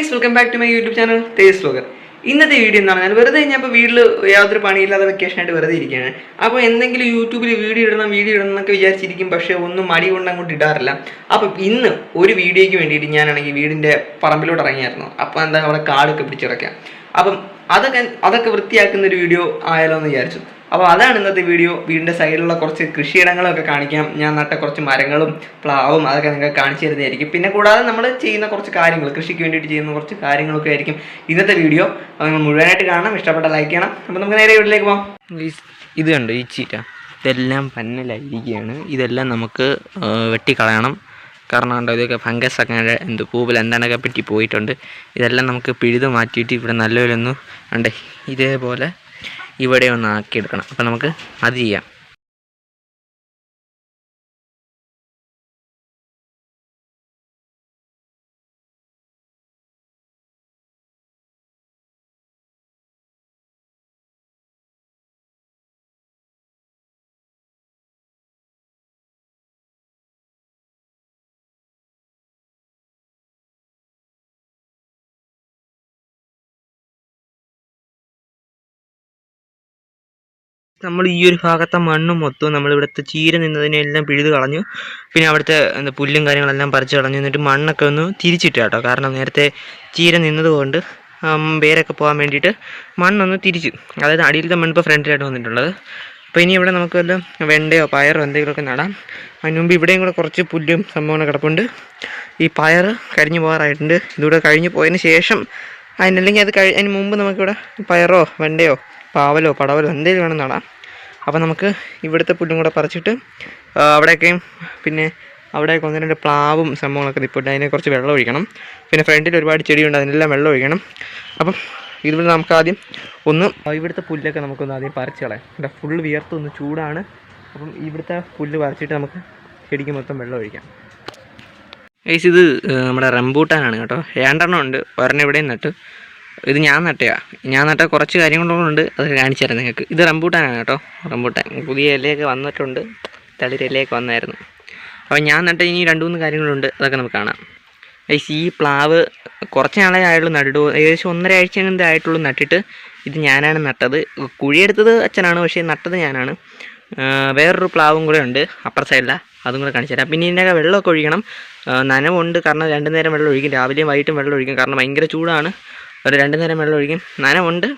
Guys welcome back to my YouTube channel Tejas vlogger video video എന്ന് പറഞ്ഞാൽ വെറുതെ ഞാൻ ഇപ്പോൾ വീട്ടിൽ യാതൊരു പണിയില്ലാതെ വെക്കേഷൻ ആയിട്ട് വെറുതെ ഇരിക്കുകയാണ്. അപ്പോൾ എന്തെങ്കിലും യൂട്യൂബിൽ വീഡിയോ ഇടണം വീഡിയോ ഇടണം എന്നൊക്കെ വിചാരിച്ചിരിക്കും പക്ഷേ ഒന്നും മടി കൊണ്ട് അങ്ങോട്ട് ഇടാറില്ല. അപ്പോൾ ഇന്ന് ഒരു വീഡിയോയ്ക്ക് വേണ്ടിയിട്ട് ഞാനാണെങ്കിൽ വീടിന്റെ പറമ്പിലോട്ട് ഇറങ്ങിയായിരുന്നു. അപ്പോൾ എന്താ അവിടെ കാടൊക്കെ പിടിച്ചിറക്കാം അപ്പം അതൊക്കെ അതൊക്കെ വൃത്തിയാക്കുന്ന ഒരു വീഡിയോ ആയാലോ എന്ന് വിചാരിച്ചു. അപ്പോൾ അതാണ് ഇന്നത്തെ വീഡിയോ വീടിന്റെ സൈഡിലുള്ള കുറച്ച് കൃഷിയിടങ്ങളൊക്കെ കാണിക്കാം. ഞാൻ നട്ട കുറച്ച് മരങ്ങളും പ്ലാവും അതൊക്കെ നിങ്ങൾക്ക് കാണിച്ചു തരുന്നതായിരിക്കും. പിന്നെ കൂടാതെ നമ്മൾ ചെയ്യുന്ന കുറച്ച് കാര്യങ്ങൾ കൃഷിക്ക് വേണ്ടിയിട്ട് ചെയ്യുന്ന കുറച്ച് കാര്യങ്ങളൊക്കെ ആയിരിക്കും ഇന്നത്തെ വീഡിയോ അപ്പോൾ നിങ്ങൾ മുഴുവനായിട്ട് കാണണം. ഇഷ്ടപ്പെട്ട ലൈക്ക് ചെയ്യണം. അപ്പോൾ നമുക്ക് നേരെ വീട്ടിലേക്ക് പോകാം ഇത് കണ്ടോ ഈ ചീറ്റ? ഇതെല്ലാം പന്നലായിരിക്കുകയാണ്. ഇതെല്ലാം നമുക്ക് വെട്ടിക്കളയണം. കാരണം കണ്ടോ ഇതൊക്കെ ഫംഗസ് ഒക്കെ എന്ത് പൂവിൽ എന്താണൊക്കെ പറ്റി പോയിട്ടുണ്ട്. ഇതെല്ലാം നമുക്ക് പിഴുത് മാറ്റിയിട്ട് ഇവിടെ നല്ലപോലൊന്ന് ഉണ്ട് ഇതേപോലെ ഇവിടെ ഒന്ന് ആക്കിയെടുക്കണം. അപ്പം നമുക്ക് അത് ചെയ്യാം. നമ്മൾ ഈ ഒരു ഭാഗത്തെ മണ്ണ് മൊത്തം നമ്മൾ ഇവിടുത്തെ ചീര നിന്നതിനെല്ലാം പിഴുത് കളഞ്ഞു. പിന്നെ അവിടുത്തെ എന്താ പുല്ലും കാര്യങ്ങളെല്ലാം പറിച്ച് കളഞ്ഞു. എന്നിട്ട് മണ്ണൊക്കെ ഒന്ന് തിരിച്ചിട്ട് കേട്ടോ കാരണം നേരത്തെ ചീര നിന്നതുകൊണ്ട് വേരൊക്കെ പോകാൻ വേണ്ടിയിട്ട് മണ്ണൊന്ന് തിരിച്ചു. അതായത് അടിയിലത്തെ മണ്ണ് ഇപ്പോൾ ഫ്രണ്ടിലായിട്ട് വന്നിട്ടുള്ളത്. അപ്പോൾ ഇനി ഇവിടെ നമുക്ക് വല്ല വെണ്ടയോ പയറോ എന്തെങ്കിലുമൊക്കെ നടാം. അതിന് മുമ്പ് ഇവിടെയും കൂടെ കുറച്ച് പുല്ലും സംഭവങ്ങൾ കിടപ്പുണ്ട്. ഈ പയർ കരിഞ്ഞു പോകാറായിട്ടുണ്ട്. ഇതുകൂടെ കഴിഞ്ഞു പോയതിന് ശേഷം അതിനല്ലെങ്കിൽ അത് കഴി അതിന് മുമ്പ് നമുക്കിവിടെ പയറോ വെണ്ടയോ പാവലോ പടവലോ എന്തെങ്കിലും വേണം നടാം അപ്പോൾ നമുക്ക് ഇവിടുത്തെ പുല്ലും കൂടെ പറിച്ചിട്ട് അവിടെയൊക്കെയും പിന്നെ അവിടെയൊക്കെ ഒന്ന് രണ്ട് പ്ലാവും സംഭവങ്ങളൊക്കെ ഇപ്പോൾ അതിനെ കുറച്ച് വെള്ളം ഒഴിക്കണം. പിന്നെ ഫ്രണ്ടിൽ ഒരുപാട് ചെടിയുണ്ട് അതിനെല്ലാം വെള്ളം ഒഴിക്കണം. അപ്പം ഇതിവിടെ നമുക്ക് ആദ്യം ഒന്ന് ഇവിടുത്തെ പുല്ലൊക്കെ നമുക്കൊന്ന് ആദ്യം പറിച്ച് കളയാം. ഇവിടെ ഫുൾ വിയർത്തൊന്ന് ചൂടാണ്. അപ്പം ഇവിടുത്തെ പുല്ല് പറിച്ചിട്ട് നമുക്ക് ചെടിക്ക് മൊത്തം വെള്ളം ഒഴിക്കാം. ഏസ് ഇത് നമ്മുടെ റംബൂട്ടാനാണ് കേട്ടോ. രണ്ടെണ്ണം ഉണ്ട്. ഒരെണ്ണം ഇവിടെയും നട്ടു. ഇത് ഞാൻ നട്ടയാ. ഞാൻ നട്ട കുറച്ച് കാര്യങ്ങളുണ്ട് അത് കാണിച്ചു തരാം നിങ്ങൾക്ക്. ഇത് റംബൂട്ടാനാണ് കേട്ടോ റംബൂട്ടാൻ. പുതിയ ഇലയൊക്കെ വന്നിട്ടുണ്ട് തളിര് ഇലയൊക്കെ വന്നായിരുന്നു. അപ്പോൾ ഞാൻ നട്ട ഇനി രണ്ട് മൂന്ന് കാര്യങ്ങളുണ്ട് അതൊക്കെ നമുക്ക് കാണാം. ഈ പ്ലാവ് കുറച്ച് നാളെ ആയുള്ളൂ നട്ടിട്ട് ഏകദേശം ഒന്നര ആഴ്ച അങ്ങനത്തെ ആയിട്ടുള്ളൂ നട്ടിട്ട് ഇത് ഞാനാണ് നട്ടത്. കുഴിയെടുത്തത് അച്ഛനാണ് പക്ഷേ നട്ടത് ഞാനാണ്. വേറൊരു പ്ലാവും കൂടെ ഉണ്ട് അപ്പുറ സൈഡില അതും കൂടെ കാണിച്ചു തരാം. പിന്നെ ഇതിനൊക്കെ വെള്ളമൊക്കെ ഒഴിക്കണം. നനവുണ്ട് കാരണം രണ്ടു നേരം വെള്ളം ഒഴിക്കും രാവിലെയും വൈകിട്ടും വെള്ളം ഒഴിക്കും കാരണം ഭയങ്കര ചൂടാണ്. ഒരു രണ്ട് നേരം വെള്ളം ഒഴിക്കും. നനവുണ്ട്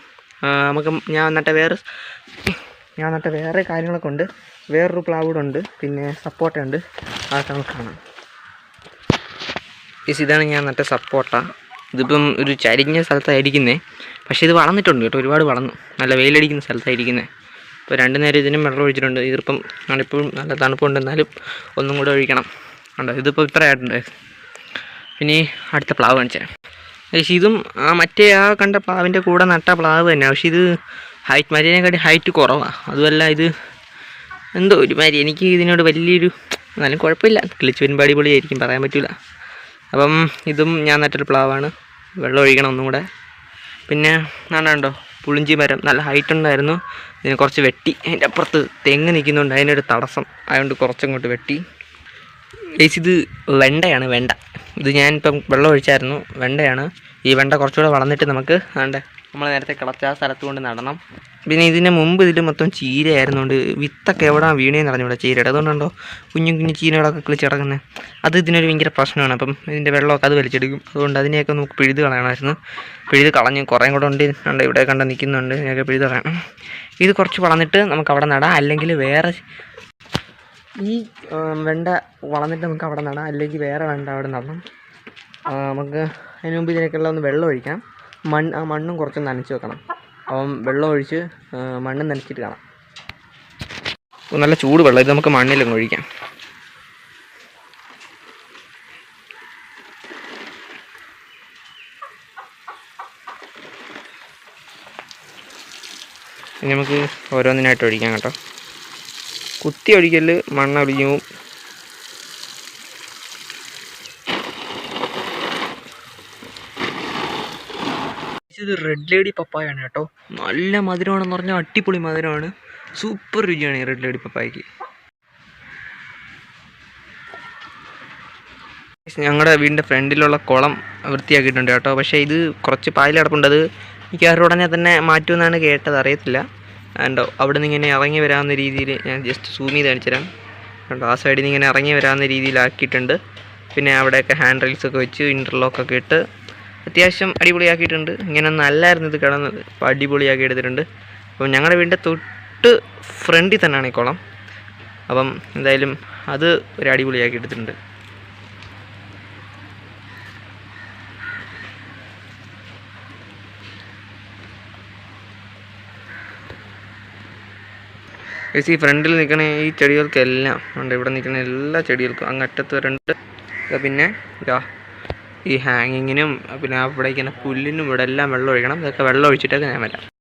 നമുക്ക് ഞാൻ നട്ട വേറെ ഞാൻ നട്ട വേറെ കാര്യങ്ങളൊക്കെ ഉണ്ട്. വേറൊരു ഉണ്ട്. പിന്നെ സപ്പോർട്ട ഉണ്ട്. അതൊക്കെ നമുക്ക് കാണാം. ഈസ് ഇതാണ് ഞാൻ നട്ട സപ്പോർട്ട ഇതിപ്പം ഒരു ചരിഞ്ഞ സ്ഥലത്തായിരിക്കുന്നേ. പക്ഷേ ഇത് വളർന്നിട്ടുണ്ട് കേട്ടോ. ഒരുപാട് വളർന്നു. നല്ല വെയിലടിക്കുന്ന സ്ഥലത്തായിരിക്കുന്നത് ഇപ്പോൾ രണ്ട് നേരം ഇതിനും വെള്ളം ഒഴിച്ചിട്ടുണ്ട്. ഇതിപ്പം ഞാനിപ്പോഴും നല്ല തണുപ്പുണ്ട് എന്നാലും ഒന്നും കൂടെ ഒഴിക്കണം. ഉണ്ടോ ഇതിപ്പോൾ ഇത്ര ആയിട്ടുണ്ട് പിന്നെ അടുത്ത പ്ലാവ് കാണിച്ചേ. പക്ഷേ ഇതും ആ മറ്റേ ആ കണ്ട പ്ലാവിന്റെ കൂടെ നട്ട പ്ലാവ് തന്നെ. പക്ഷേ ഇത് ഹൈറ്റ് മറ്റേതിനെക്കാട്ടി ഹൈറ്റ് കുറവാണ് അതുമല്ല ഇത് എന്തോ ഒരു മാതിരി എനിക്ക് ഇതിനോട് വലിയൊരു എന്നാലും കുഴപ്പമില്ല. കിളിച്ച് വരുമ്പോൾ അടിപൊളിയായിരിക്കും. പറയാൻ പറ്റില്ല അപ്പം ഇതും ഞാൻ നട്ടൊരു പ്ലാവാണ്. വെള്ളം ഒഴിക്കണം ഒന്നും കൂടെ. പിന്നെ നാണ്ടോ പുളിഞ്ചി മരം. നല്ല ഹൈറ്റ് ഉണ്ടായിരുന്നു. ഇതിന് കുറച്ച് വെട്ടി. അതിന്റെ അപ്പുറത്ത് തെങ്ങ് നിൽക്കുന്നുണ്ട്. അതിനൊരു തടസ്സം. അതുകൊണ്ട് കുറച്ചങ്ങോട്ട് വെട്ടി. ഗൈസ് ഇത് വെണ്ടയാണ് വെണ്ട. ഇത് ഞാനിപ്പം വെള്ളം ഒഴിച്ചായിരുന്നു. വെണ്ടയാണ്. ഈ വെണ്ട കുറച്ചുകൂടെ വളർന്നിട്ട് നമുക്ക് വേണ്ട നമ്മൾ നേരത്തെ കിളച്ച ആ സ്ഥലത്ത് കൊണ്ട് നടണം. പിന്നെ ഇതിന് മുമ്പ് ഇതിൽ മൊത്തം ചീരയായിരുന്നുകൊണ്ട് വിത്തൊക്കെ എവിടെ വീണേന്ന് അറിഞ്ഞൂടെ ചീരയുടെ. അതുകൊണ്ടുണ്ടോ കുഞ്ഞു കുഞ്ഞു ചീരകളൊക്കെ കിളിച്ച് കിടക്കുന്നത് അത് ഇതിനൊരു ഭയങ്കര പ്രശ്നമാണ്. അപ്പം ഇതിന്റെ വെള്ളമൊക്കെ അത് വലിച്ചെടുക്കും. അതുകൊണ്ട് അതിനെയൊക്കെ നമുക്ക് പിഴുത് കളയണമായിരുന്നു. പിഴുത് കളഞ്ഞ് കുറേ കൂടെ ഉണ്ട്. ഉണ്ട് ഇവിടെ കണ്ട് നിൽക്കുന്നുണ്ട്. ഇതിനൊക്കെ പിഴുത് കളയണം. ഇത് കുറച്ച് വളർന്നിട്ട് നമുക്ക് അവിടെ നടാം. അല്ലെങ്കിൽ വേറെ ഈ വെണ്ട വളർന്നിട്ട് നമുക്ക് അവിടെ നടാം. അല്ലെങ്കിൽ വേറെ വെണ്ട അവിടെ നടണം. നമുക്ക് അതിന് മുമ്പ് ഇതിനൊക്കെയുള്ള ഒന്ന് വെള്ളം ഒഴിക്കാം. മണ്ണ് ആ മണ്ണും കുറച്ച് നനച്ച് വെക്കണം. അപ്പം വെള്ളം ഒഴിച്ച് മണ്ണും നനച്ചിട്ട് കാണാം. നല്ല ചൂട് വെള്ളം. ഇത് നമുക്ക് മണ്ണിലങ്ങ് ഒഴിക്കാം. ഇനി നമുക്ക് ഓരോന്നിനായിട്ട് ഒഴിക്കാം കേട്ടോ. കുത്തി ഒഴിക്കൽ മണ്ണൊലിഞ്ഞു പോവും. ഇത് റെഡ് ലേഡി പപ്പായാണ് കേട്ടോ. നല്ല മധുരമാണെന്ന് പറഞ്ഞാൽ അടിപൊളി മധുരമാണ്. സൂപ്പർ രുചിയാണ് ഈ റെഡ് ലേഡി പപ്പായക്ക് ഞങ്ങളുടെ വീടിന്റെ ഫ്രണ്ടിലുള്ള കുളം വൃത്തിയാക്കിയിട്ടുണ്ട് കേട്ടോ. പക്ഷേ ഇത് കുറച്ച് പായൽ കിടപ്പുണ്ട്. അത് മിക്കവാറും തന്നെ മാറ്റുമെന്നാണ് കേട്ടത്. അറിയത്തില്ല. കണ്ടോ അവിടെ നിന്ന് ഇങ്ങനെ ഇറങ്ങി വരാവുന്ന രീതിയിൽ ഞാൻ ജസ്റ്റ് സൂം ചെയ്ത് കാണിച്ചുതരാം കണ്ടോ ആ സൈഡിൽ നിന്ന് ഇങ്ങനെ ഇറങ്ങി വരാവുന്ന രീതിയിലാക്കിയിട്ടുണ്ട്. പിന്നെ അവിടെയൊക്കെ ഹാൻഡ് റെയിൽസൊക്കെ വെച്ച് ഇന്റർലോക്കൊക്കെ ഇട്ട് അത്യാവശ്യം അടിപൊളിയാക്കിയിട്ടുണ്ട്. ഇങ്ങനെ നല്ലായിരുന്നു ഇത് കിടന്നത് അപ്പോൾ അടിപൊളിയാക്കി എടുത്തിട്ടുണ്ട്. അപ്പം ഞങ്ങളുടെ വീടിന്റെ തൊട്ട് ഫ്രണ്ടിൽ തന്നെയാണ് ഈ കുളം. അപ്പം എന്തായാലും അത് ഒരു അടിപൊളിയാക്കി എടുത്തിട്ടുണ്ട്. ഈ ഫ്രണ്ടിൽ നിൽക്കണ ഈ ചെടികൾക്കെല്ലാം ഉണ്ട് ഇവിടെ നിൽക്കുന്ന എല്ലാ ചെടികൾക്കും അങ്ങ് അറ്റത്ത് വരണ്ട് പിന്നെ ഈ ഹാങ്ങിങ്ങിനും പിന്നെ അവിടെ ഇങ്ങനെ പുല്ലിനും ഇവിടെ എല്ലാം വെള്ളം ഒഴിക്കണം. ഇതൊക്കെ വെള്ളം ഒഴിച്ചിട്ടൊക്കെ ഞാൻ വരാം.